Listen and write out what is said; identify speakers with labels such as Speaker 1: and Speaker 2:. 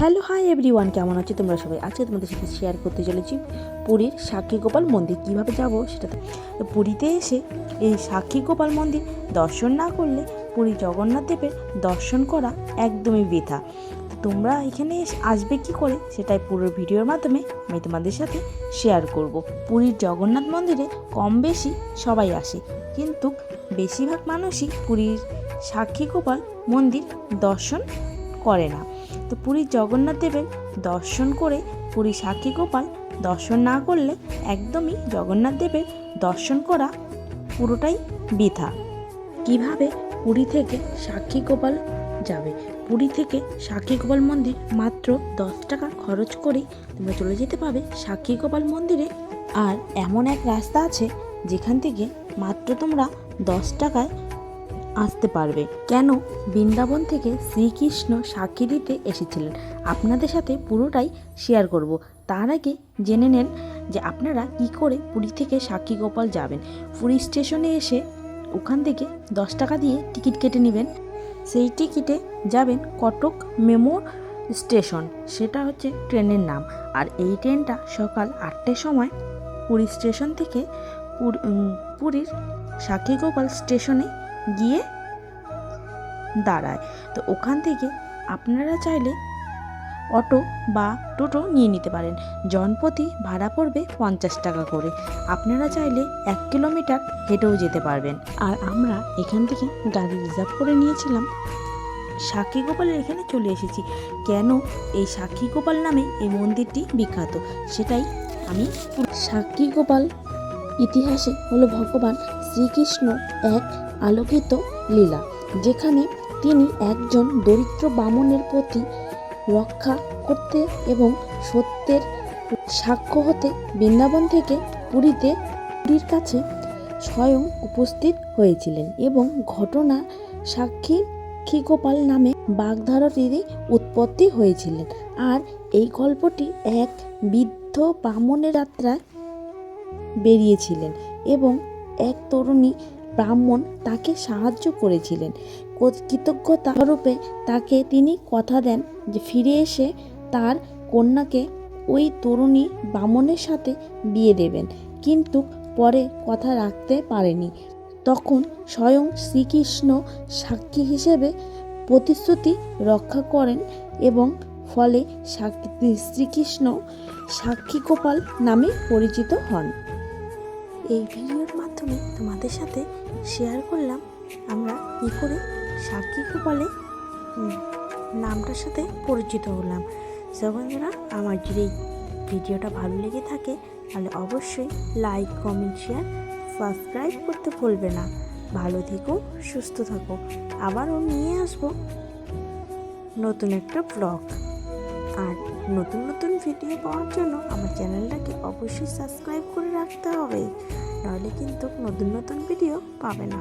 Speaker 1: Hello, hi everyone, কেমন আছো তোমরা সবাই? আজকে তোমাদের সাথে শেয়ার করতে চলেছি পুরীর সাক্ষী গোপাল মন্দির, কীভাবে যাব সেটা তো পুরীতে এসে এই সাক্ষী গোপাল মন্দির দর্শন না করলে পুরী জগন্নাথ দেবের দর্শন করা একদমই বৃথা। তোমরা এখানে আসবে কি করে সেটাই পুরো ভিডিওর মাধ্যমে আমি তোমাদের সাথে শেয়ার করব। পুরীর জগন্নাথ মন্দিরে কম বেশি সবাই আসে, কিন্তু বেশিরভাগ মানুষই পুরীর সাক্ষী গোপাল মন্দির দর্শন করে না। তো পুরীর জগন্নাথ দেবের দর্শন করে পুরী সাক্ষী গোপাল দর্শন না করলে একদমই জগন্নাথ দেবের দর্শন করা পুরোটাই বৃথা। কীভাবে পুরী থেকে সাক্ষী গোপাল যাবে? পুরী থেকে সাক্ষী গোপাল মন্দির মাত্র দশ টাকা খরচ করেই তোমরা চলে যেতে পারবে সাক্ষী গোপাল মন্দিরে। আর এমন এক রাস্তা আছে যেখান থেকে মাত্র তোমরা দশ টাকায় আসতে পারবে। কেন? বৃন্দাবন থেকে শ্রীকৃষ্ণ সাক্ষী দিতে এসেছিলেন। আপনাদের সাথে পুরোটাই শেয়ার করব। তার আগে জেনে নেন যে আপনারা কি করে পুরী থেকে সাক্ষী গোপাল যাবেন। পুরী স্টেশনে এসে ওখান থেকে দশ টাকা দিয়ে টিকিট কেটে নেবেন। সেই টিকিটে যাবেন কটক মেমো স্টেশন। সেটা হচ্ছে ট্রেনের নাম। আর এই ট্রেনটা সকাল আটটার সময় পুরী স্টেশন থেকে পুর- পুরীর সাক্ষী গোপাল স্টেশনে গিয়ে দাঁড়ায়। তো ওখান থেকে আপনারা চাইলে অটো বা টোটো নিয়ে নিতে পারেন। জনপ্রতি ভাড়া পড়বে পঞ্চাশ টাকা করে। আপনারা চাইলে এক কিলোমিটার হেঁটেও যেতে পারবেন। আর আমরা এখান থেকে গাড়ি রিজার্ভ করে নিয়েছিলাম। সাক্ষী গোপালের এখানে চলে এসেছি। কেন এই সাক্ষী গোপাল নামে এই মন্দিরটি বিখ্যাত? সেটাই আমি সাক্ষী গোপাল ইতিহাসে হলো ভগবান শ্রীকৃষ্ণ এক আলোকিত লীলা, যেখানে তিনি একজন দরিদ্র বামনের প্রতি রক্ষা করতে এবং সত্যের সাক্ষ্য হতে বৃন্দাবন থেকে পুরীতে পুরীর কাছে স্বয়ং উপস্থিত হয়েছিলেন এবং ঘটনা সাক্ষী গোপাল নামে বাগধারাটিরই উৎপত্তি হয়েছিলেন। আর এই গল্পটি এক বৃদ্ধ বামনের যাত্রায় বেরিয়েছিলেন এবং এক তরুণী ব্রাহ্মণ তাকে সাহায্য করেছিলেন। কো- কৃতজ্ঞতা রূপে তাকে তিনি কথা দেন যে ফিরে এসে তার কন্যাকে ওই তরুণী ব্রাহ্মণের সাথে বিয়ে দেবেন। কিন্তু পরে কথা রাখতে পারেনি। তখন স্বয়ং শ্রীকৃষ্ণ সাক্ষী হিসেবে প্রতিশ্রুতি রক্ষা করেন এবং ফলে শ্রীকৃষ্ণ সাক্ষী গোপাল নামে পরিচিত হন। এই ভিডিওর মাধ্যমে তোমাদের সাথে শেয়ার করলাম আমরা কী করে সাক্ষীকে বলে নামটার সাথে পরিচিত হলাম। বন্ধুরা, আমার যদি এই ভিডিওটা ভালো লেগে থাকে, তাহলে অবশ্যই লাইক কমেন্ট শেয়ার সাবস্ক্রাইব করতে ভুলবে না। ভালো থেকো, সুস্থ থাকো। আবারও নিয়ে আসব নতুন একটা ব্লগ আর নতুন নতুন ভিডিও পাওয়ার জন্য আমার চ্যানেলটাকে অবশ্যই সাবস্ক্রাইব করে রাখতে হবে। নাহলে কিন্তু নতুন নতুন ভিডিও পাবে না।